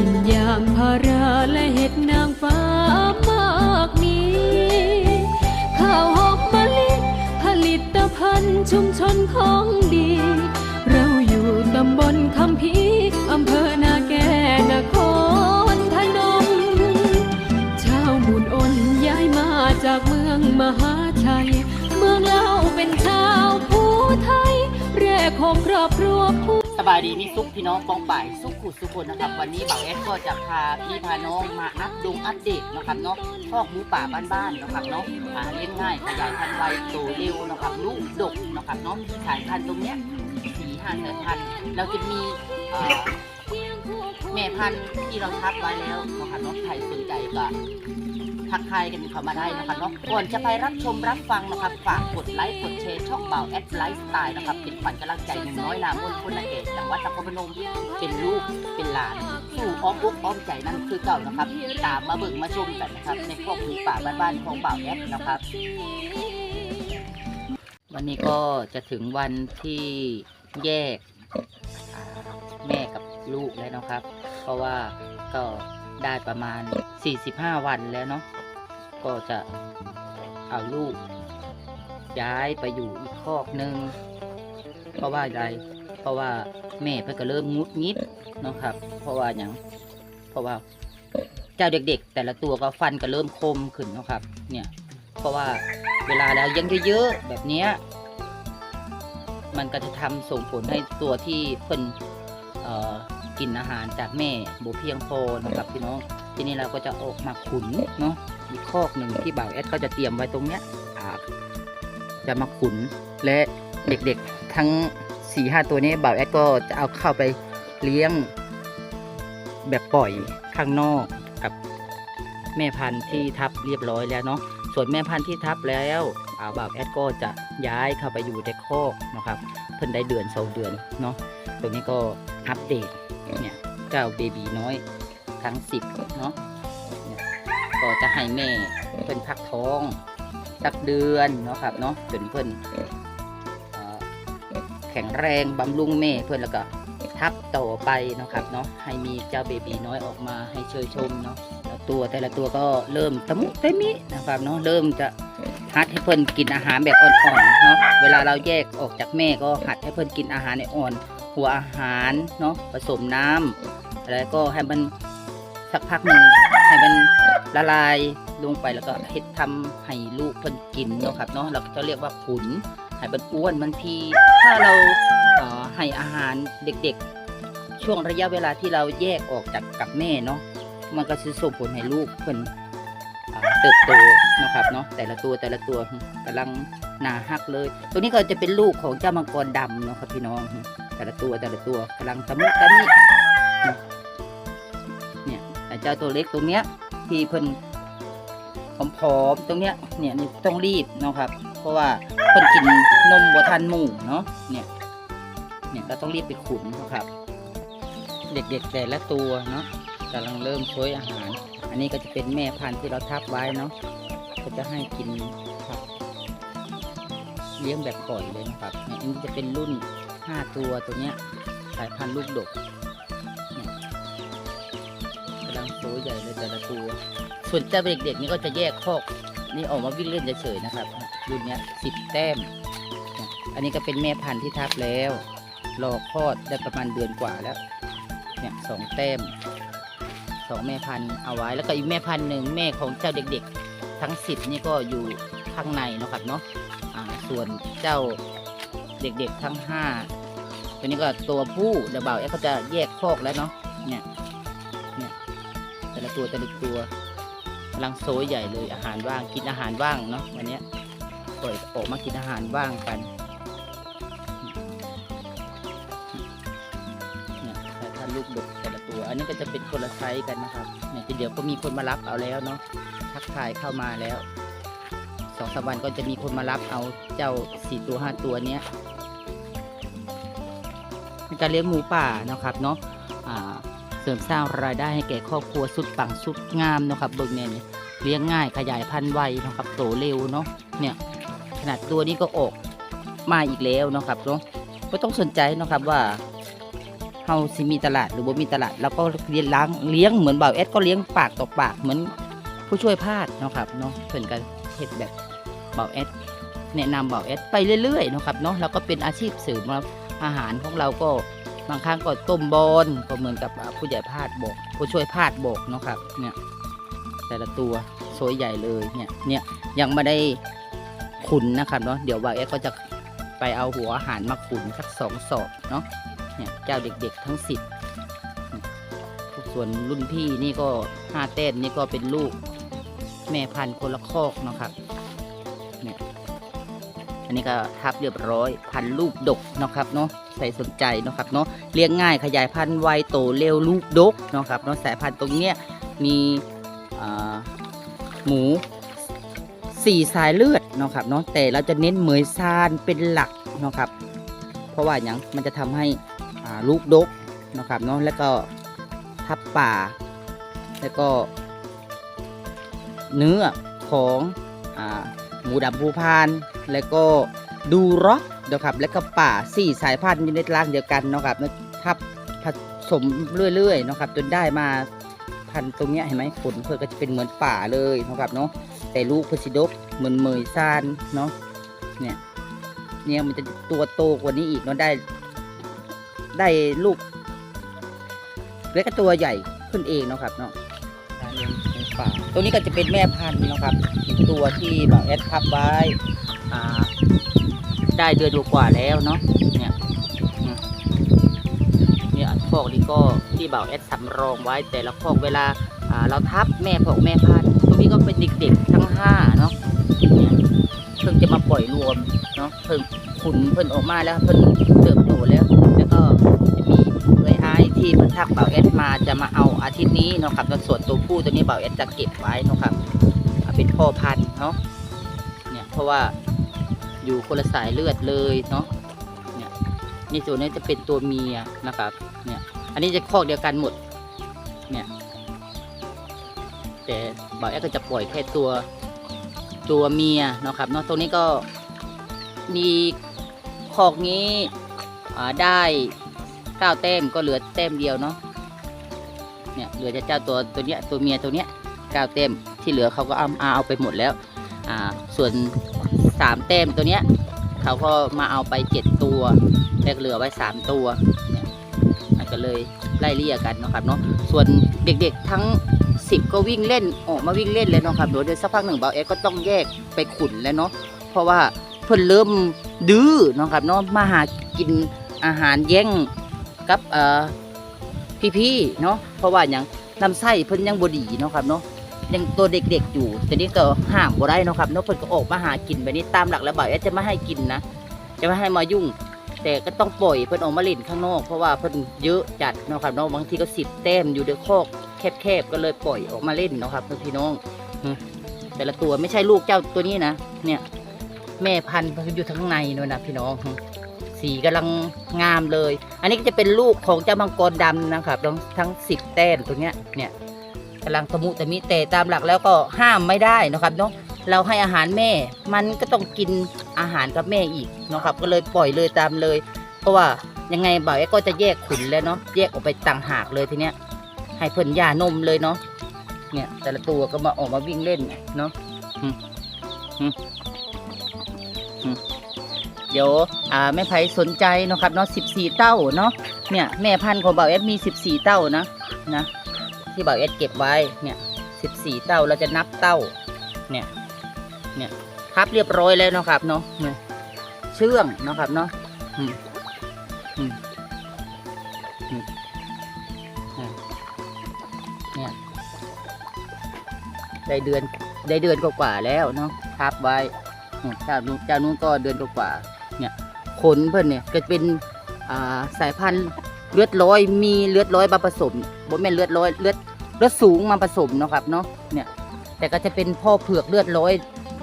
ินยางพาราและเห็ดนางฟ้ามากมีข้าวหอมมะลิผลิตภัณฑ์ชุมชนของดี เราอยู่ตำบลคำพีอำเภอนาแกนครพนมชาวบุญอ้นย้ายมาจากเมืองมหาชัย เมืองเราเป็นชาวผู้ไทยแร่ของครอบครัวผู้ บายดีนี่ซุปพี่น้องปองป่ายซุปขุดสุคนนะครับ วันนี้บ่าวเอสก็จะพาพี่พาน้องมาอัปดงอัปเดตนะครับเนาะพอกหมูป่าบ้านๆนะครับเนาะอ่าเลี้ยงง่ายขยายพันธุ์ไวโตเร็วนะครับลูกดกนะครับเนาะสายพันธุ์ตรงเนี้ยสี่ห้าเนื้อพันธุ์เราจะมีแม่พันธุ์ที่เราทับไว้แล้วนะครับเนาะใครสนใจก็ ทักทายกันเข้ามาได้นะครับเนาะก่อนจะไปรับชมรับฟังนะครับฝากกดไลค์กดแชร์ช่องเบ่าแอดไลฟ์สไตล์นะครับเป็นขวัญกำลังใจหนุ่มน้อยนามนคนนาเกตจังหวัดนครพนมเป็นลูกเป็นหลานสู่อ้อมอกอ้อมใจนั่นคือเก่านะครับ ตามมาเบิ่งมาชมกันนะครับ ในครอบครัวป่าบ้านๆของเบ่าแอดนะครับ วันนี้ก็จะถึงวันที่แยกแม่กับลูกแล้วนะครับ เพราะว่าก็ได้ประมาณ 45 วันแล้วเนาะ ก็จะเอาลูกย้ายไปอยู่อีกคอกหนึ่งเพราะว่าอะไรเพราะว่าแม่เพิ่นก็เริ่มงุดงิดนะครับ เพราะว่าอย่างเพราะว่าเจ้าเด็กๆ แต่ละตัวก็ฟันก็เริ่มคมขึ้นนะครับ เนี่ย เพราะว่าเวลาแล้วยังเยอะๆแบบเนี้ยมันก็จะทำส่งผลให้ตัวที่เพิ่นเอ่อกินอาหารจากแม่บ่เพียงพอนะครับพี่น้องทีนี้เราก็จะออกมาขุนเนาะ อีกคอกหนึ่งที่บ่าวแอดก็จะเตรียมไว้ตรงเนี้ยจะมาขุนและเด็กๆทั้งสี่ห้าตัวนี้บ่าวแอดก็จะเอาเข้าไปเลี้ยงแบบปล่อยข้างนอกกับแม่พันธุ์ที่ทับเรียบร้อยแล้วเนาะส่วนแม่พันธุ์ที่ทับแล้วอาบ่าวแอดก็จะย้ายเข้าไปอยู่ในคอกนะครับเพิ่นได้เดือนสองเดือนเนาะตรงนี้ก็อัปเดตเนี่ยเจ้าเบบีน้อยทั้งสิบเนาะ ก็จะให้แม่เพิ่นพักท้องสักเดือนเนาะครับเนาะจนเพิ่นเอ่อแข็งแรงบำรุงแม่เพิ่นแล้วก็ทับต่อไปเนาะครับเนาะให้มีเจ้าเบบีน้อยออกมาให้เชยชมเนาะแล้วตัวแต่ละตัวก็เริ่มตะมุตะมินะครับเนาะเริ่มจะหัดให้เพิ่นกินอาหารแบบอ่อนๆเนาะเวลาเราแยกออกจากแม่ก็หัดให้เพิ่นกินอาหารในอ่อน หัวอาหารเนาะผสมน้ำแล้วก็ให้มันสักพักหนึ่งให้มัน ละลายลงไปแล้วก็เฮ็ดทำให้ลูกเพิ่นกินเนาะครับเนาะเราก็จะเรียกว่าขุนให้มันอ้วนบางทีถ้าเราเอ่อให้อาหารเด็กๆ ช่วงระยะเวลาที่เราแยกออกจากกับแม่เนาะมันก็จะส่งผลให้ลูกเพิ่นเติบโตนะครับเนาะแต่ละตัวแต่ละตัวกำลังหนาฮักเลย ตัวนี้ก็จะเป็นลูกของเจ้ามังกรดำเนาะครับพี่น้อง แต่ละตัวแต่ละตัวกำลังตะมุตะมิเนี่ยเจ้าตัวเล็กตรงเนี้ย ที่เพิ่นผอมๆตรงเนี้ยเนี่ยนี่ต้องรีบเนาะครับ เพราะว่าเพิ่นกินนมบัทันหมู่เนาะเนี่ยเนี่ยเราต้องรีบไปขุนนะครับ เด็กๆแต่ละตัวเนาะกำลังเริ่มช่วยอาหาร อันนี้ก็จะเป็นแม่พันธุ์ที่เราทับไว้เนาะก็จะให้กินครับเลี้ยงแบบปล่อยเลยนะครับอันนี้จะเป็นรุ่น 5 ตัวตัวเนี้ยสายพันธุ์ลูกดก ใหญ่เลยแต่ละตัวส่วนเจ้าเด็กๆนี่ก็จะแยกคอกนี่ออกมาวิ่งเล่นเฉยๆนะครับรุ่นนี้สิบแต้ม อันนี้ก็เป็นแม่พันธุ์ที่ทับแล้วรอคลอดได้ประมาณเดือนกว่าแล้ว เนี่ยสองแต้มสองแม่พันธุ์เอาไว้แล้วก็อีกแม่พันธุ์หนึ่งแม่ของเจ้าเด็กๆ ทั้งสิบนี่ก็อยู่ข้างในนะครับเนาะส่วนเจ้าเด็กๆทั้งห้าตัวนี้ก็ตัวผู้เดี๋ยวบ่าเอ๊ะเขาจะแยกคอกแล้วเนาะเนี่ย ละตัวแต่ละตัวลังโซยใหญ่เลยอาหารว่างกินอาหารว่างเนาะวันนี้ปล่อยออกมากินอาหารว่างกันเนี่ยสานลูกดกแต่ละตัว อันนี้ก็จะเป็นคนละไซส์กันนะครับเนี่ยเดี๋ยวก็มีคนมารับเอาแล้วเนาะทักทายเข้ามาแล้วสองสามวันก็จะมีคนมารับเอาเจ้าสี่ตัวห้าตัวเนี้ยในการเลี้ยงหมูป่านะครับเนาะ เสริมสร้างรายได้ให้แก่ครอบครัวสุดปังสุดงามเนาะครับเบิกเนี่ยเลี้ยงง่ายขยายพันธุ์ไวนะครับโตเร็วเนาะเนี่ยขนาดตัวนี้ก็ออกมาอีกแล้วนะครับเนาะก็ต้องสนใจนะครับว่าเฮาสิมีตลาดหรือบ่มีตลาดเราก็เลี้ยงล้างเลี้ยงเหมือนบ่าวแอดก็เลี้ยงปากต่อปากเหมือนผู้ช่วยพาดเนาะครับเนาะเพิ่นก็เฮ็ดแบบบ่าวแอดแนะนำบอกเอสไปเรื่อยๆนะครับเนาะแล้วก็เป็นอาชีพเสริมครับอาหารของเราก็ บางครั้งก็ต้มบอลก็เหมือนกับผู้ใหญ่พาดบอกผู้ช่วยพาดบอกเนาะครับ เนี่ย แต่ละตัวสวยใหญ่เลยเนี่ยเนี่ยยังไม่ได้ขุนนะครับเนาะเดี๋ยวบอกเอสก็จะไปเอาหัวอาหารมาขุนสักสองสอบเนาะเนี่ยเจ้าเด็กๆทั้งสิบส่วนรุ่นพี่นี่ก็ห้าเต้นนี่ก็เป็นลูกแม่พันธุ์คนละคอกเนาะครับเนี่ยอันนี้ก็ทับเรียบร้อยพันลูกดกเนาะครับเนาะ ใส่สนใจเนาะครับเนาะเลี้ยงง่ายขยายพันธุ์ไวโตเร็วลูกดกเนาะครับเนาะสายพันธุ์ตรงเนี้ยมีหมูสี่สายเลือดเนาะครับเนาะแต่เราจะเน้นเหมยซานเป็นหลักเนาะครับเพราะว่าอย่างมันจะทำให้ลูกดกเนาะครับเนาะแล้วก็ทับป่า แล้วก็ เนื้อของอหมูดำภูพาน แล้วก็ดูร็อก นะครับแล้วก็ป่าสี่สายพันธุ์อยู่ในร่างเดียวกันนะครับทับผสมเรื่อยๆนะครับจนได้มาพันธุ์ตรงเนี้ยเห็นไหมผลเพื่อก็จะเป็นเหมือนป่าเลยนะครับเนาะแต่ลูกพอสิดกเหมือนเมยซานเนาะเนี่ยเนี่ยมันจะตัวโตกว่านี้อีกเนาะได้ได้ลูกแล้วก็ตัวใหญ่ขึ้นเองเนาะครับเนาะการเลี้ยงป่าตัวนี้ก็จะเป็นแม่พันธุ์นะครับ ตัวที่บ่าวแอดทับไว้อ่า ได้เดือนกว่าแล้วเนาะเนี่ยเนี่ยคอกนี้ก็ที่เบ่าแอดสำรองไว้แต่ละคอกเวลาเราทับแม่พอกแม่พันธุ์ตัวนี้ก็เป็นเด็กๆทั้งห้าเนาะเพิ่งจะมาปล่อยรวมเนาะเพิ่งขุนเพิ่นออกมาแล้วเพิ่นเติบโตแล้ว แล้วก็จะมีเอ้ยอ้ที่เพิ่นทักเบ่าแอดมาจะมาเอาอาทิตย์นี้เนาะครับแล้วส่วนตัวผู้ตัวนี้เบ่าแอดจะเก็บไว้เนาะครับอ่าเป็นพ่อพันธุ์เนาะเนี่ยเพราะว่า อยู่คนละสายเลือดเลยเนาะเนี่ยนี่ตัวนี้จะเป็นตัวเมียนะครับเนี่ยอันนี้จะคอกเดียวกันหมดเนี่ยแต่บ่าวแอดก็จะปล่อยแค่ตัวตัวเมียนะครับเนาะตรงนี้ก็มีคอกนี้ได้เก้าแต้มก็เหลือแต้มเดียวเนาะเนี่ยเหลือจะเจ้าตัวตัวเนี้ยตัวเมียตัวเนี้ยเก้าแต้มที่เหลือเขาก็เอาเอาเอาไปหมดแล้วอ่าส่วน สามแต้มตัวเนี้ยเขาก็มาเอาไปเจ็ดตัวแล้วก็เหลือไว้สามตัวเนี่ยมันก็เลยไล่เลี่ยกันนะครับเนาะส่วนเด็กๆทั้งสิบก็วิ่งเล่นออกมาวิ่งเล่นเลยนะครับเดี๋ยวเดี๋ยวสักพักหนึ่งเบาเอ็ก็ต้องแยกไปขุนแล้วเนาะเพราะว่าเพิ่นเริ่มดื้อนะครับเนาะมาหากินอาหารแย่งกับเอ่อพี่ๆเนาะเพราะว่าอย่างลำไส้เพิ่นยังบดีเนาะครับเนาะ ยังตัวเด็กๆอยู่แต่นี้ก็ห้ามบ่ได้นะครับนาะเพิ่นก็ออกมาหากินแบบนี้ตามหลักแล้วบ่อยจะไม่ให้กินนะจะไม่ให้มายุ่ง แต่ก็ต้องปล่อยเพิ่นออกมาเล่นข้างนอกเพราะว่าเพิ่นเยอะจัดนะครับนาะบางทีก็สิบแต้มอยู่ในคอกแคบๆก็เลยปล่อยออกมาเล่นนะครับพี่น้องแต่ละตัวไม่ใช่ลูกเจ้าตัวนี้นะเนี่ยแม่พันธุ์เพิ่นอยู่ข้งในนู่นนะพี่น้องสีกำลังงามเลย อันนี้ก็จะเป็นลูกของเจ้ามังกรดำนะครับทั้งทั้งสิบแต้มตัวเนี้ยเนี่ย กำลังตะมุตะมิแต่ตามหลักแล้วก็ห้ามไม่ได้นะครับเนาะเราให้อาหารแม่ มันก็ต้องกินอาหารกับแม่อีกนะครับ ก็เลยปล่อยเลยตามเลย เพราะว่ายังไงบ่าวเอ๊ะก็จะแยกขุนแล้วเนาะแยกออกไปต่างหากเลยทีเนี้ยให้เพิ่นยานมเลยเนาะเนี่ยแต่ละตัวก็มาออกมาวิ่งเล่นเนาะเดี๋ยวอ่าแม่ไผสนใจนะครับเนาะสิบสี่เต้าเนาะเนี่ยแม่พันธุ์ของบ่าวเอสมีสิบสี่เต้านะนะ ที่บ่าวเอสเก็บไว้เนี่ยสิบสี่เต้าเราจะนับเต้าเนี่ยเนี่ยพับเรียบร้อยแล้วนะครับเนาะเนี่ยเชื่องนะครับเนาะอืมอืมเนี่ยได้เดือนได้เดือนกว่าแล้วเนาะพับไว้เจ้านู้นเจ้านู้นก็เดือนกว่าเนี่ยขนเพิ่อนเนี่ยก็เป็นอ่าสายพันธุ์เลือดร้อยมีเลือดร้อยมาผสมบ่แม่นเลือดร้อยเลือด เลือดสูงมาผสมเนาะครับเนาะเนี่ยแต่ก็จะเป็นพ่อเผือกเลือดร้อย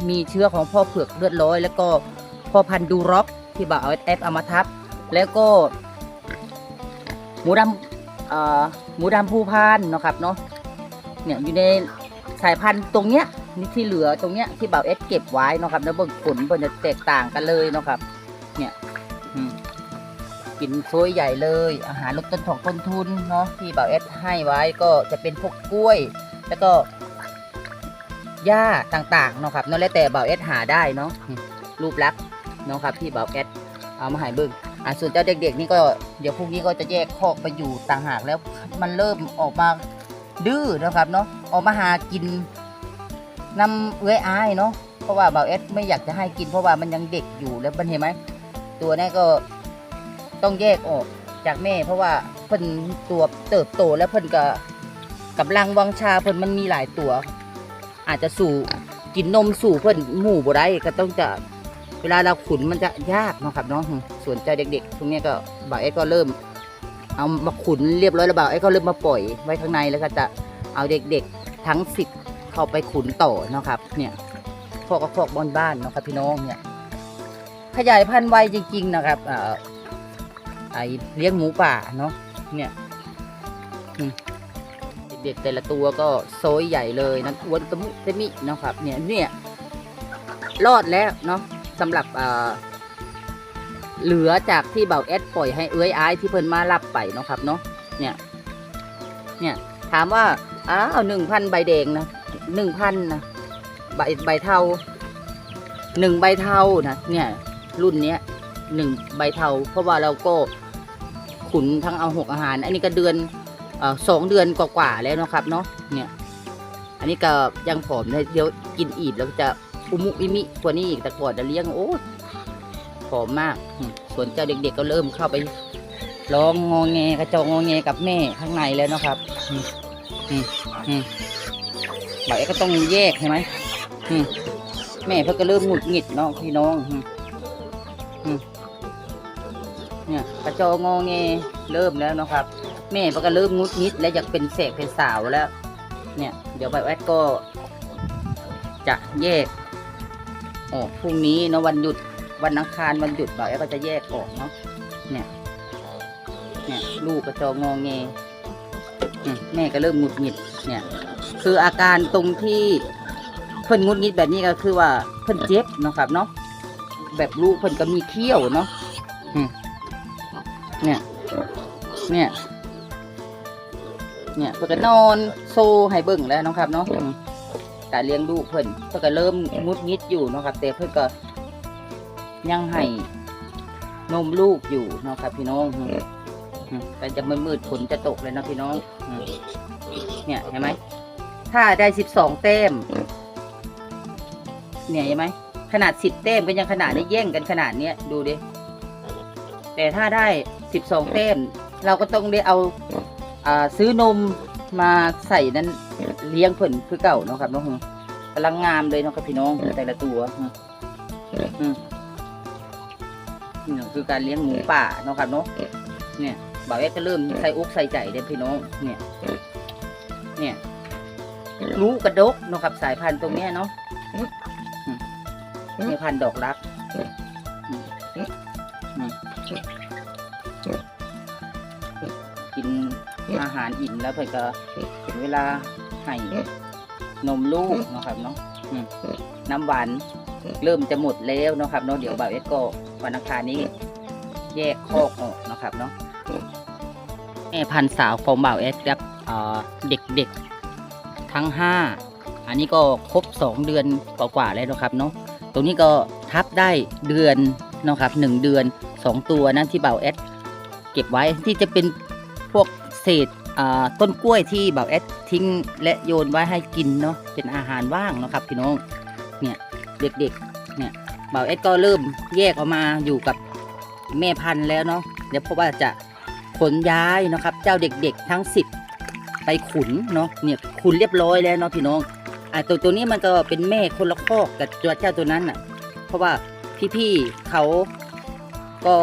มีเชื้อของพ่อเผือกเลือดร้อย แล้วก็พ่อพันธุ์ดูร็อกที่บ่าวเอาแอปเอามาทับ แล้วก็ หมูดำหมูดำภูพานเนาะครับเนาะเนี่ยอยู่ในสายพันธุ์ตรงเนี้ยนี่ที่เหลือตรงเนี้ยที่บ่าวเอสเก็บไว้นะครับแล้วเบิ่งผลมันจะแตกต่างกันเลยนะครับ เนี่ย กินซวยใหญ่เลย อาหารลดต้นถองต้นทุนเนาะที่บ่าวเอสให้ไว้ก็จะเป็นพวกกล้วย แล้วก็หญ้าต่างๆเนาะครับเนาะแล้วแต่บ่าวเอสหาได้เนาะรูปลักษณ์เนาะครับที่บ่าวแอดเอามาให้เบิ่งอ่าส่วนเจ้าเด็กๆนี่ก็เดี๋ยวพรุ่งนี้ก็จะแยกคอกไปอยู่ต่างหากแล้วมันเริ่มออกมาดื้อนะครับเนาะออกมาหากินน้ำเอื้อยอายเนาะเพราะว่าบ่าวแอดไม่อยากจะให้กินเพราะว่ามันยังเด็กอยู่แล้วมันเห็นไหมตัวนี้ก็ ต้องแยกออกจากแม่ เพราะว่าเพิ่นตัวเติบโตแล้วเพิ่นก็กำลังวังชาเพิ่นมันมีหลายตัว อาจจะสู่กินนมสู่เพิ่นหมู่บ่ได้ก็ต้องจะเวลาเราขุนมันจะยากนะครับเนาะอืมส่วนเจ้าเด็กๆตรงนี้ก็บ่าวเอ็ดก็เริ่ม เอามาขุนเรียบร้อยแล้วบ่าวเอ็ดก็เริ่มมาปล่อยไว้ข้างในแล้วก็จะเอาเด็กๆทั้งสิบเข้าไปขุนต่อนะครับ เนี่ยพวกก็พวกบ้านบ้านๆนะครับพี่น้องเนี่ยขยายพันธุ์ไวจริงๆนะครับเอ่อ ไอเลี้ยงหมูป่าเนาะเนี่ยเด็กแต่ละตัวก็โซยใหญ่เลยนั้นอ้วนตะมุตะมิเนาะครับ เนี่ยเนี่ยรอดแล้วเนาะสำหรับเออเหลือจากที่เบาแอดปล่อยให้เอ้ยอายที่เพิ่นมารับไปเนาะครับเนาะเนี่ยเนี่ยถามว่าอ้าวหนึ่งพันใบแดงนะหนึ่งพันนะใบใบเทาหนึ่งใบเทานะเนี่ยรุ่นเนี้ยหนึ่งใบเทาเพราะว่าเราก็ ขุนทั้งเอาหกอาหาร อันนี้ก็เดือนสองเดือนกว่าๆแล้วนะครับเนาะเนี่ย อันนี้ก็ยังผอมเลยเดี๋ยวกินอีกแล้วจะอุมุอิมิกว่านี้อีกแต่ก่อนจะเลี้ยงโอ้ผอมมาก ส่วนเจ้าเด็ก ๆ ก็เริ่มเข้าไปร้องงอแงกระจองงอแงกับแม่ข้างในแล้วนะครับอืมอืมอะก็ต้องแยกใช่ไหมอืมแม่เพิ่งก็เริ่มหงุดหงิดเนาะพี่น้องอืม เนี่ยกระจองงแงเริ่มแล้วนะครับ แม่มันก็เริ่มงุดงิดและอยากเป็นเสกเป็นสาวแล้ว เนี่ย เดี๋ยวใบแอดก็ จะแยกออกพรุ่งนี้เนาะวันหยุดวันอังคารวันหยุดบ่าวแอดก็จะแยกออกเนาะเนี่ยเนี่ยลูกกระจองงแงแม่ก็เริ่มงุดหงิดเนี่ย คืออาการตรงที่เพิ่นงุดหงิดแบบนี้ก็คือว่าเพิ่นเจ็บนะครับเนาะแบบลูกเพิ่นก็มีเขี้ยวเนาะ เนี่ย เนี่ย เนี่ยเพิ่นก็นอนโซให้เบิ่งแล้วเนาะครับเนาะอืมการเลี้ยงลูกเพิ่นเพิ่นก็เริ่มงุดงิดอยู่เนาะครับแต่เพิ่นก็ยังให้นมลูกอยู่เนาะครับ พี่น้องอืมอืมก็จะมืดๆฝนจะตกเลยเนาะพี่น้องอืมเนี่ยเห็นไหม ถ้าได้สิบสองแต้ม เนี่ยเห็นไหม ขนาดสิบแต้มก็ยังขนาดนี้แย่งกันขนาดเนี้ยดูดิ แต่ถ้าได้ สิบสองเต้มเราก็ต้องได้เอาอ่าซื้อนมมาใส่นั้นเลี้ยงเพิ่นคือเก่าเนาะครับน้องหงกำลังงามเลยเนาะครับพี่น้องแต่ละตัวอืมอืมนี่คือการเลี้ยงหมูป่าเนาะครับเนาะเนี่ยบ่าวเอ็ดก็เริ่มใส่อกใส่ใจเลยพี่น้องเนี่ย เนี่ยรู้กระดกเนาะครับสายพันธุ์ตรงเนี้ยเนาะอืมนี่พันธุ์ดอกรักกิ อาหารอิ่มแล้วเพื่อนก็ถึงเวลาให้นมลูกนะครับเนาะน้ำหวานเริ่มจะหมดแล้วนะครับเนาะเดี๋ยวบ่าวเอสก็วันอังคารนี้ แยกคอกออกนะครับเนาะแม่พันสาวของบ่าวเอสครับเอ่อเด็กๆทั้งห้าอันนี้ก็ครบสองเดือนกว่าๆแล้วนะครับเนาะตรงนี้ก็ทับได้เดือนนะครับหนึ่งเดือนสองตัวนะที่บ่าวเอสเก็บไว้ที่จะเป็น เศษต้นกล้วยที่บ่าวแอดทิ้งและโยนไว้ให้กินเนาะเป็นอาหารว่างเนาะครับพี่น้องเนี่ยเด็กๆเนี่ยบ่าวแอดก็เริ่มแยกออกมาอยู่กับแม่พันธุ์แล้วเนาะเดี๋ยวเพราะว่าจะขนย้ายเนาะครับ เจ้าเด็กๆทั้งสิบไปขุนเนาะเนี่ยขุนเรียบร้อยแล้วเนาะพี่น้องอ่าตัวตัวนี้มันก็เป็นแม่คนละคอกกับตัวเจ้าตัวนั้นอะ เพราะว่าพี่ๆเขาก็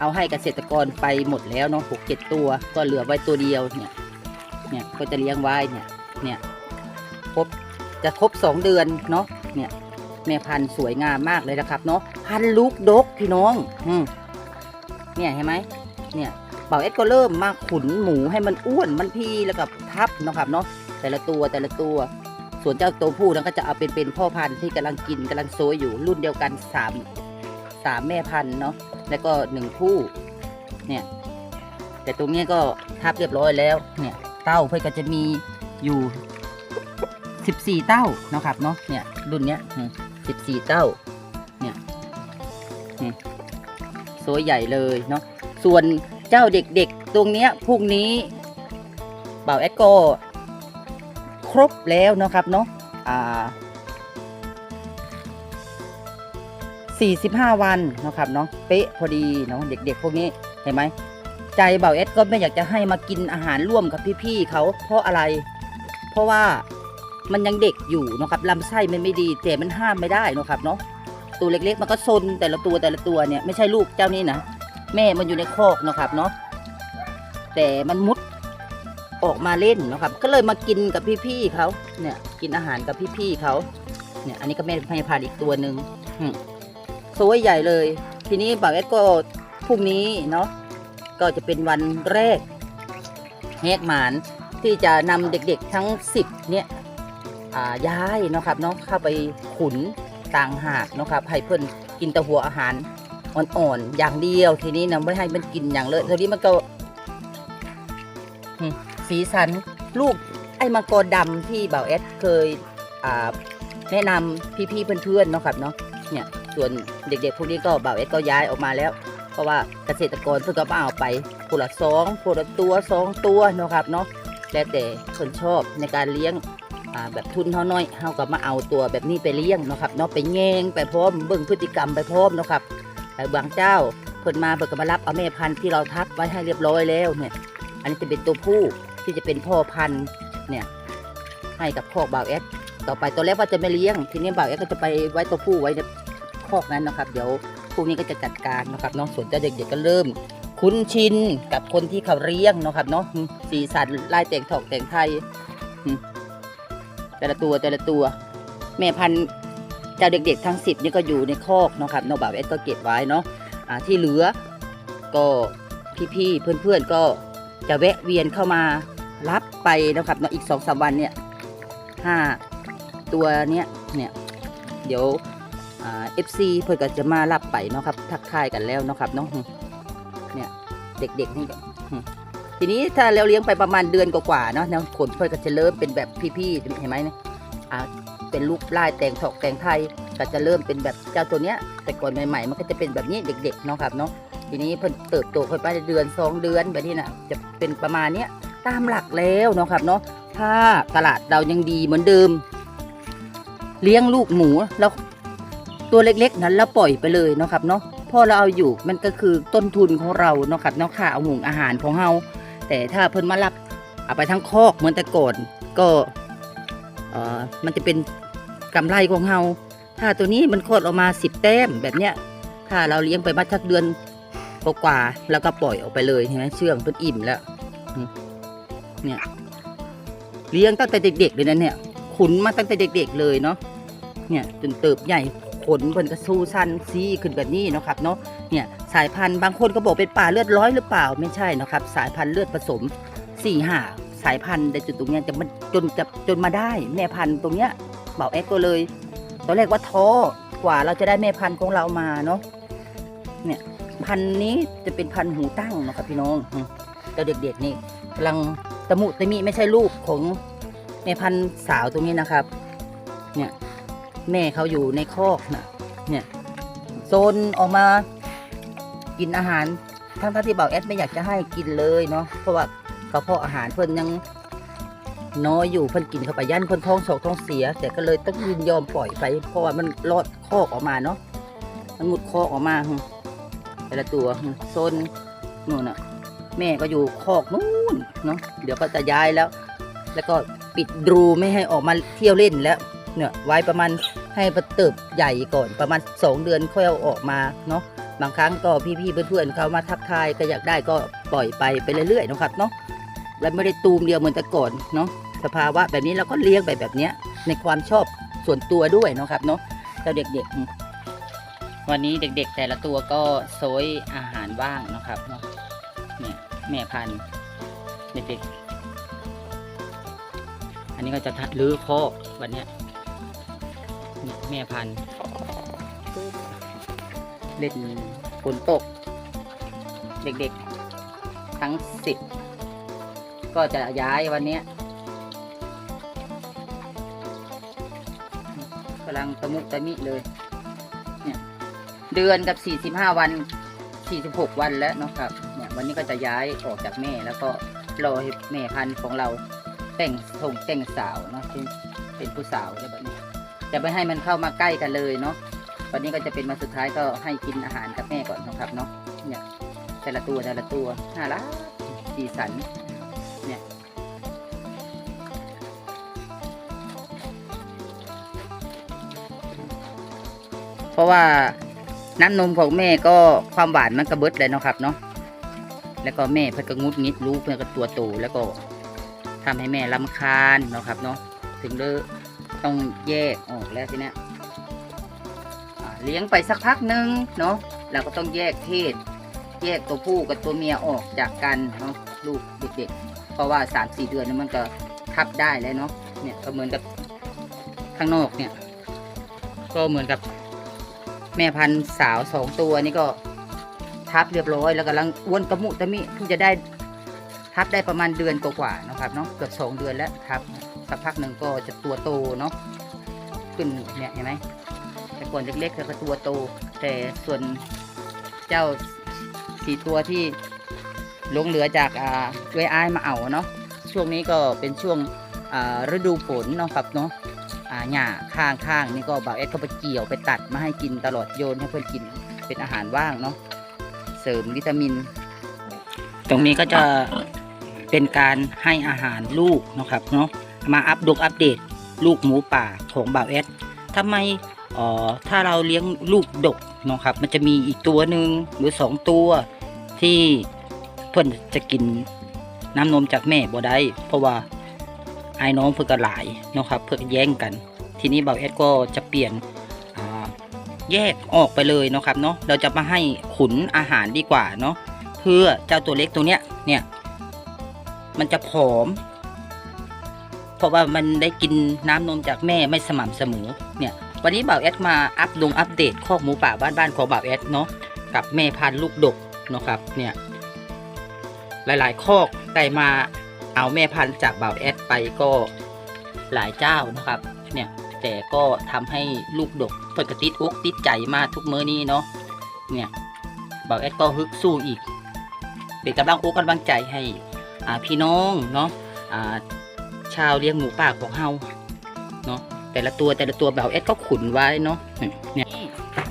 เอาให้เกษตรกรไปหมดแล้วเนาะหกเจ็ดตัวก็เหลือไว้ตัวเดียวเนี่ยเนี่ยก็จะเลี้ยงไว้เนี่ยเนี่ยครบจะครบสองเดือนเนาะเนี่ยแม่พันธุ์สวยงามมากเลยนะครับเนาะพันธุ์ลูกดกพี่น้องอืมเนี่ยเห็นไหมเนี่ยเป่าเอ็ดก็เริ่มมาขุนหมูให้มันอ้วนมันพีแล้วก็ทับนะครับเนาะแต่ละตัวแต่ละตัว ส่วนเจ้าตัวผู้นั้นก็จะเอาเป็นเป็นพ่อพันธุ์ที่กำลังกินกำลังโซยอยู่รุ่นเดียวกันสามสามแม่พันธุ์เนาะ แล้วก็หนึ่งคู่เนี่ยแต่ตรงนี้ก็ทับเรียบร้อยแล้วเนี่ยเต้าเพื่อก็จะมีอยู่สิบสี่เต้านะครับเนาะเนี่ยรุ่นเนี้ยสิบสี่เต้าเนี่ยวยใหญ่เลยเนาะส่วนเจ้าเด็กๆ ตรงเนี้ยพรุ่งนี้บ่าแอดก็ครบแล้วนะครับเนาะอ่า 45 วันนะครับเนาะเป๊ะพอดีเนาะเด็กๆ พวกนี้เห็นไหมใจเบาเอสก็ไม่อยากจะให้มากินอาหารร่วมกับพี่ๆเขาเพราะอะไร เพราะว่ามันยังเด็กอยู่นะครับลำไส้มันไม่ดีแต่มันห้ามไม่ได้นะครับเนาะตัวเล็กๆ มันก็ซนแต่ละตัวแต่ละตัวเนี่ยไม่ใช่ลูกเจ้านี่นะแม่มันอยู่ในคอกนะครับเนาะแต่มันมุดออกมาเล่นนะครับ ก็เลยมากินกับพี่ๆเขาเนี่ยกินอาหารกับพี่ๆเขาเนี่ยอันนี้ก็แม่พยาพาอีกตัวหนึ่งอืม สวยใหญ่เลย ทีนี้บ่าวเอสก็พรุ่งนี้เนาะก็จะเป็นวันแรกแหกหมานที่จะนำเด็กๆทั้ง 10 เนี่ยย้ายเนาะครับเนาะเข้าไปขุนต่างหากเนาะครับให้เพิ่นกินแต่หัวอาหารอ่อนๆอย่างเดียวทีนี้นะไม่ให้มันกินอย่างเลยทีนี้มันก็สีสันลูกไอ้มังกรดำที่บ่าวเอสเคยแนะนำพี่ๆเพื่อนๆเนาะครับเนาะเนี่ย ส่วนเด็กๆ พวกนี้ก็บ่าวเอ็ดก็ย้ายออกมาแล้ว เพราะว่าเกษตรกรเพิ่งก็มาเอาไปคนละสองคนละตัวสองตัวเนาะครับเนาะแล้วแต่คนชอบในการเลี้ยงแบบทุนเท่าน้อยเฮาก็มาเอาตัวแบบนี้ไปเลี้ยงเนาะครับเนาะไปแยงไปพร้อมเบิ่งพฤติกรรมไปพร้อมเนาะครับแต่บางเจ้าเพิ่นมาเพิ่นก็มารับเอาแม่พันธุ์ที่เราทับไว้ให้เรียบร้อยแล้วเนี่ยอันนี้จะเป็นตัวผู้ที่จะเป็นพ่อพันธุ์เนี่ยให้กับพวกบ่าวเอ็ดต่อไปตัวแรกว่าจะไม่เลี้ยง ทีนี้บ่าวเอ็กก็จะไปไว้ตัวผู้ไว้ คอกนั้นนะครับ เดี๋ยวพรุ่งนี้ก็จะจัดการนะครับน้องส่วนเจ้าเด็กๆก็เริ่ม คุ้นชินกับคนที่เขาเลี้ยงนะครับเนาะสีสันลายแต่งถอกแต่งไทยแต่ละตัวแต่ละตัว แม่พันธุ์เจ้าเด็กๆทั้งสิบนี่ก็อยู่ในคอกนะครับน้องบ่าวเอ็กก็เก็บไว้เนาะอ่าที่เหลือก็พี่ๆเพื่อนๆก็จะแวะเวียนเข้ามารับไปนะครับเนาะอีกสองสามวันเนี่ยห้าตัวเนี้ยเนี่ยเดี๋ยว FC เพื่อนก็จะมารับไปเนาะครับ ทักทายกันแล้วเนาะครับเนาะอืมเนี่ยเด็กๆนี่ก็ทีนี้ถ้าเราเลี้ยงไปประมาณเดือนกว่าๆเนาะแนวขนเพื่อนก็จะเริ่มเป็นแบบพี่ๆเห็นไหมเนี่ยอ่าเป็นลูกลายแต่งถอกแต่งไทยก็จะเริ่มเป็นแบบเจ้าตัวเนี้ย แต่ก่อนใหม่ๆมันก็จะเป็นแบบนี้เด็กๆเนาะครับเนาะทีนี้เพิ่นเติบโตขึ้นไปเดือนสองเดือนแบบนี้นะจะเป็นประมาณเนี้ยตามหลักแล้วเนาะครับเนาะถ้าตลาดเรายังดีเหมือนเดิม เลี้ยงลูกหมูแล้ว ตัวเล็กๆ นั้นเราปล่อยไปเลยเนาะครับเนาะพอเราเอาอยู่มันก็คือต้นทุนของเราเนาะครับเนาะค่าเอาหุงอาหารของเราแต่ถ้าเพิ่นมารับเอาไปทั้งคอกเหมือนแต่ก่อนก็เออมันจะเป็นกำไรของเราถ้าตัวนี้มันคลอดออกมาสิบแต้มแบบเนี้ยถ้าเราเลี้ยงไปมาสักเดือนกว่าๆแล้วก็ปล่อยออกไปเลยเห็นไหมเชื่องเพิ่นอิ่มแล้วเนี่ยเลี้ยงตั้งแต่เด็กๆเลยนะเนี่ยขุนมาตั้งแต่เด็ก ๆ เลยเนาะเนี่ยจนเติบใหญ่ ขนเพิ่นก็สู้สั้นซีขึ้นแบบนี้เนาะครับเนาะเนี่ยสายพันธุ์บางคนก็บอกเป็นป่าเลือดร้อยหรือเปล่าไม่ใช่นะครับ สายพันธุ์เลือดผสมสี่ห้าสายพันธุ์ในจุดตรงเนี้ยจะมันจนจะจนมาได้แม่พันธุ์ตรงเนี้ยเบาแอ็กก็เลย ตอนแรกว่าท้อกว่าเราจะได้แม่พันธุ์ของเรามาเนาะเนี่ยพันธุ์นี้จะเป็นพันธุ์หูตั้งนะครับพี่น้องแต่เด็กๆนี่กำลังตะมุตะมิไม่ใช่ลูกของแม่พันธุ์สาวตรงนี้นะครับ เนี่ย แม่เขาอยู่ในคอกนะเนี่ยโซนออกมากินอาหารทั้งๆที่เบาแอดไม่อยากจะให้กินเลยเนาะเพราะว่ากระเพาะอาหารเพิ่นยังน้อยอยู่เพิ่นกินเข้าไปยันเพิ่นท้องโศกท้องเสีย แต่ก็เลยต้องยินยอมปล่อยไป เพราะว่ามันรอดคอกออกมาเนาะมันมุดคอกออกมาแต่ละตัวโซนนู่นน่ะ แม่ก็อยู่คอกนู้นเนาะเดี๋ยวก็จะย้ายแล้ว แล้วก็ปิดรูไม่ให้ออกมาเที่ยวเล่นแล้ว เนี่ยไว้ประมาณ ให้ประเติบใหญ่ก่อนประมาณ 2 เดือนค่อยเอาออกมาเนาะบางครั้งก็พี่ๆเพื่อนๆเขามาทักทายก็อยากได้ก็ปล่อยไปไปเรื่อยๆนะครับเนาะและไม่ได้ตูมเดียวเหมือนแต่ก่อนเนาะสภาวะแบบนี้เราก็เลี้ยงไปแบบเนี้ยในความชอบส่วนตัวด้วยนะครับเนาะเจ้าเด็กๆ วันนี้เด็กๆ แต่ละตัวก็โซยอาหารว่างนะครับเนาะเนี่ยแม่พันธุ์เด็กๆอันนี้ก็จะทัดรื้อคอกวันเนี้ย แม่พันธุ์เล่นฝนตก เด็กๆ ทั้งสิบก็จะย้ายวันนี้กำลังตะมุตะมิเลย เนี่ย เดือนกับสี่สิบห้าวัน46วันแล้วเนาะครับ เนี่ย วันนี้ก็จะย้ายออกจากแม่แล้วก็รอให้แม่พันธุ์ของเราแต่งทงแต่งสาวเนาะเป็นผู้สาวแล้วแบบนี้ จะไม่ให้มันเข้ามาใกล้กันเลยเนาะวันนี้ก็จะเป็นวันสุดท้ายก็ให้กินอาหารกับแม่ก่อนนะครับเนาะเนี่ยแต่ละตัวแต่ละตัวน่ารักสีสันเนี่ยเพราะว่าน้ำนมของแม่ก็ความหวานมันกระเบิดเลยนะครับเนาะแล้วก็แม่เพิ่นก็งุดงิดรู้เพิ่นก็ตัวโตแล้วก็ทำให้แม่ลำคาญเนาะครับเนาะถึงเลิก ต้องแยกออกแล้วทีเนี้ยเลี้ยงไปสักพักหนึ่งเนาะเราก็ต้องแยกเพศแยกตัวผู้กับตัวเมียออกจากกันเนาะลูกเด็กๆ เพราะว่าสามสี่เดือนนั้นมันก็ทับได้แล้วเนาะเนี่ยก็เหมือนกับข้างนอกเนี่ย ก็เหมือนกับแม่พันธุ์สาวสองตัวนี่ก็ทับเรียบร้อยแล้วกำลังอ้วนกระมุตะมิเพิ่งจะได้ทับได้ประมาณเดือนกว่าๆนะครับเนาะเกือบสองเดือนแล้วครับ สักพักหนึ่งก็จะตัวโตเนาะขึ้นเนี่ยเห็นไหมแต่ก่อนเล็กๆแล้วก็ตัวโต แต่ส่วนเจ้าสี่ตัวที่หลงเหลือจากอ่าเวยอ้ายมาเอาเนาะช่วงนี้ก็เป็นช่วงอ่าฤดูฝนเนาะครับเนาะอ่าหญ้าข้างข้างนี่ก็บ่าวเอ็ดก็ไปเกี่ยวไปตัดมาให้กินตลอดโยนให้เพื่อนกินเป็นอาหารว่างเนาะเสริมวิตามิน ตรงนี้ก็จะเป็นการให้อาหารลูกเนาะครับเนาะ มาอัปดกอัปเดต ลูกหมูป่าของบ่าวเอ็ดทำไมอ่อถ้าเราเลี้ยงลูกดกเนาะครับ มันจะมีอีกตัวหนึ่งหรือสองตัวที่เพื่อนจะกินน้ำนมจากแม่บ่ได้ เพราะว่าไอ้น้องเพื่อก็หลายเนาะครับเพื่อแย่งกัน ทีนี้เบาวเอสก็จะเปลี่ยนแยกออกไปเลยเนาะครับเนาะเราจะมาให้ขุนอาหารดีกว่าเนาะเพื่อเจ้าตัวเล็กตัวเนี้ยเนี่ยมันจะผอม เพราะว่ามันได้กินน้ำนมจากแม่ไม่สม่ำเสมอเนี่ยวันนี้บ่าวเอสมาอัปดงอัปเดตข้อกหมูป่าบ้านๆของบ่าวเอสเนาะกับแม่พันลูกดกเนาะครับเนี่ยหลายๆคอกได้มาเอาแม่พันธุ์จากบ่าวแอดไปก็หลายเจ้านะครับเนี่ยแต่ก็ทำให้ลูกดกเปิดกระติดอกติดใจมากทุกมื้อนี้เนาะเนี่ยบ่าวแอดก็ฮึกสู้อีกเป็นกำลังอกกำลังใจให้พี่น้องเนาะอ่า ชาวเลี้ยงหมูป่าของเฮาเนาะแต่ละตัวแต่ละตัวบ่าวแอดก็ขุนไว้เนาะเนี่ย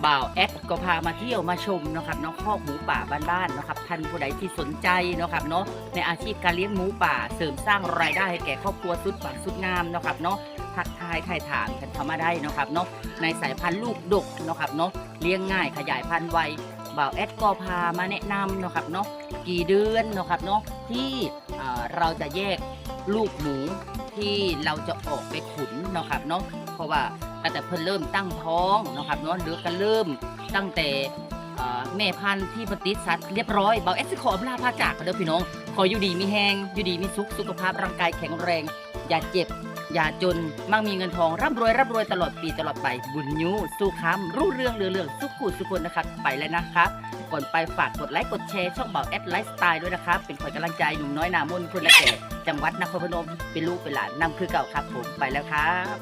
บ่าวแอดก็พามาเที่ยวมาชมเนาะครับเนาะคอกหมูป่าบ้านๆเนาะครับท่านผู้ใดที่สนใจเนาะครับเนาะในอาชีพการเลี้ยงหมูป่าเสริมสร้างรายได้ให้แก่ครอบครัวสุดปักสุดงามเนาะครับเนาะทักทายถ่ายถามกันเข้ามาได้เนาะครับเนาะในสายพันธุ์ลูกดกเนาะครับเนาะเลี้ยงง่ายขยายพันธุ์ไวบ่าวแอดก็พามาแนะนำเนาะครับเนาะกี่เดือนเนาะครับเนาะที่เราจะแยกลูกหมู ที่เราจะออกไปขุนเนาะครับเนาะเพราะว่าตั้งแต่เพิ่นเริ่มตั้งท้องเนาะครับเนาะหรือกันเริ่มตั้งแต่เอ่อแม่พันธุ์ที่ปฏิสัตว์เรียบร้อยเบาเอสขออำลาพาจากกันเด้อพี่น้อง ขออยู่ดีมีแหงอยู่ดีมีสุขสุขภาพร่างกายแข็งแรง อย่าเจ็บ อย่าจน มั่งมีเงินทองร่ำรวยร่ำรวยตลอดปีตลอดไปบุญยูสู้ค้ำรุ่งเรื่องเรือเรืองสุขขุสุขคนนะครับไปแล้วนะครับก่อนไปฝากกดไลค์กดแชร์ช่องเบาแอดไลฟ์สไตล์ด้วยนะครับเป็นขวัญกำลังใจหนุ่มน้อยหนามนคนละแก่ จังหวัดนครพนมเป็นลูกเป็นหลานนำคือเก่าครับผมไปแล้วครับ